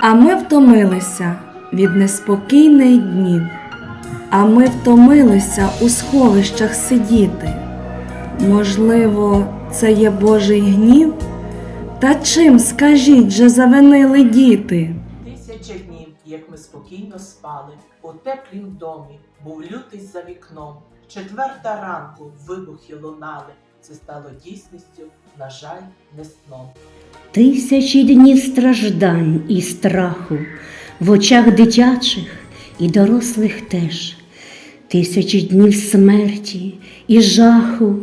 А ми втомилися від неспокійних днів, а ми втомилися у сховищах сидіти. Можливо, це є Божий гнів? Та чим, скажіть же, завинили діти? Тисяча днів, як ми спокійно спали, у теплім домі, був лютий за вікном. Четверта ранку вибухи лунали. Це стало дійсністю, на жаль, не сном. Тисячі днів страждань і страху в очах дитячих і дорослих теж, тисячі днів смерті і жаху,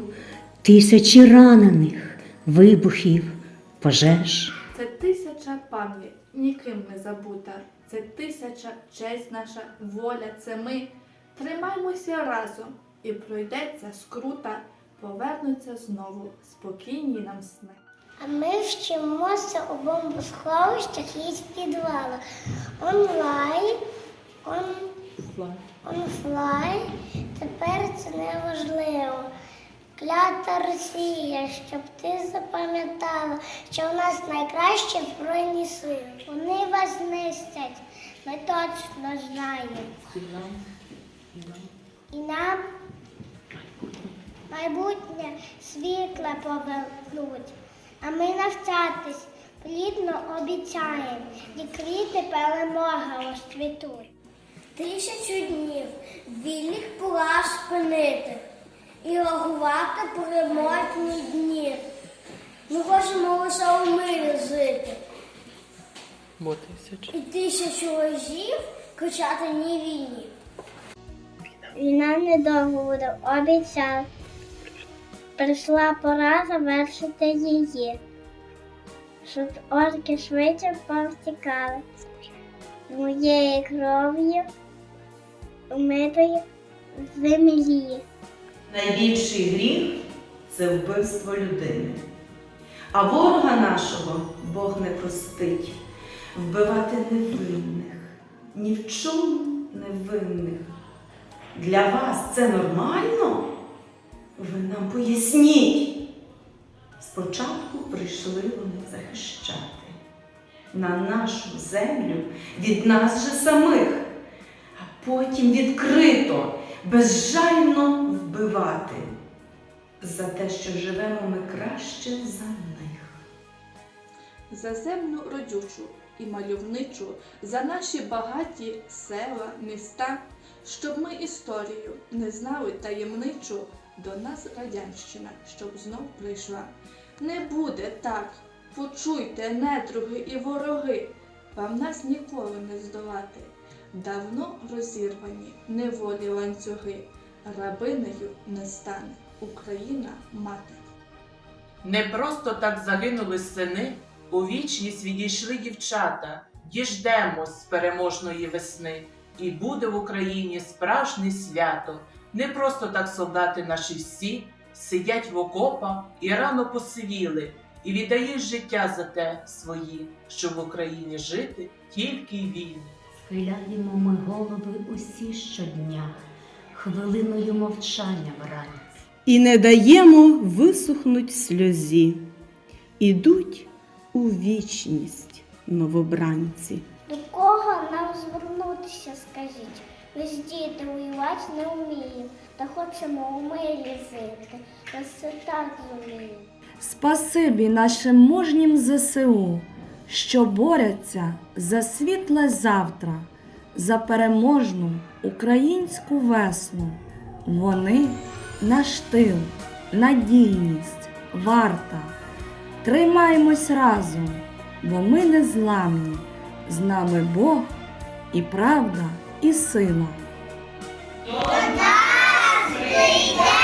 тисячі ранених, вибухів, пожеж. Це тисяча пам'ять, ніким не забута. Це тисяча честь наша, воля, це ми. Тримаймося разом, і пройдеться скрута, повернуться знову спокійні нам сни. А ми вчимося у бомбосховищах і з підвалах. Онлайн, он, онфлайн, тепер це неважливо. Клята Росія, щоб ти запам'ятала, що у нас найкращі збройні сили. Вони вас знищать, ми точно знаємо. І нам майбутнє світле повернуть. А ми навчатись плідно обіцяємо, і квіти перемоги розцвітуть. Тисячу днів вільних пора спинити і рахувати переможні дні. Ми хочемо лише у мирі жити. Бо тисяча. І тисячу разів кричати ні війні. Війна недовго буде, обіцяв. Прийшла пора завершити її, щоб орки швидше повтікали. З моєю кров'ю умитої землі. Найбільший гріх це вбивство людини. А ворога нашого Бог не простить вбивати невинних, ні в чому невинних. Для вас це нормально? Ви нам поясніть. Спочатку прийшли вони захищати на нашу землю від нас же самих, а потім відкрито, безжально вбивати за те, що живемо ми краще за них. За землю родючу і мальовничу, за наші багаті села, міста, щоб ми історію не знали таємничу, до нас радянщина, щоб знов прийшла. Не буде так, почуйте, недруги і вороги, вам нас ніколи не здолати. Давно розірвані неволі ланцюги, рабинею не стане Україна мати. Не просто так загинули сини, у вічність відійшли дівчата. Діждемось з переможної весни, і буде в Україні справжнє свято. Не просто так солдати наші всі сидять в окопах і рано посивіли, і віддають життя за те свої, щоб в Україні жити тільки й вільні. Схиляємо ми голови усі щодня, хвилиною мовчання вранці. і не даємо висохнуть сльозі. Ідуть у вічність новобранці. До кого нам звернутися, скажіть? Ж діти воювати не вміємо, та хочемо у мирі жити. Все так зуміємо. Спасибі нашим мужнім ЗСУ, що борються за світле завтра, за переможну українську весну. Вони наш тил, надійність, варта. Тримаймось разом, бо ми не зламні. З нами Бог і правда, і Сина. До нас!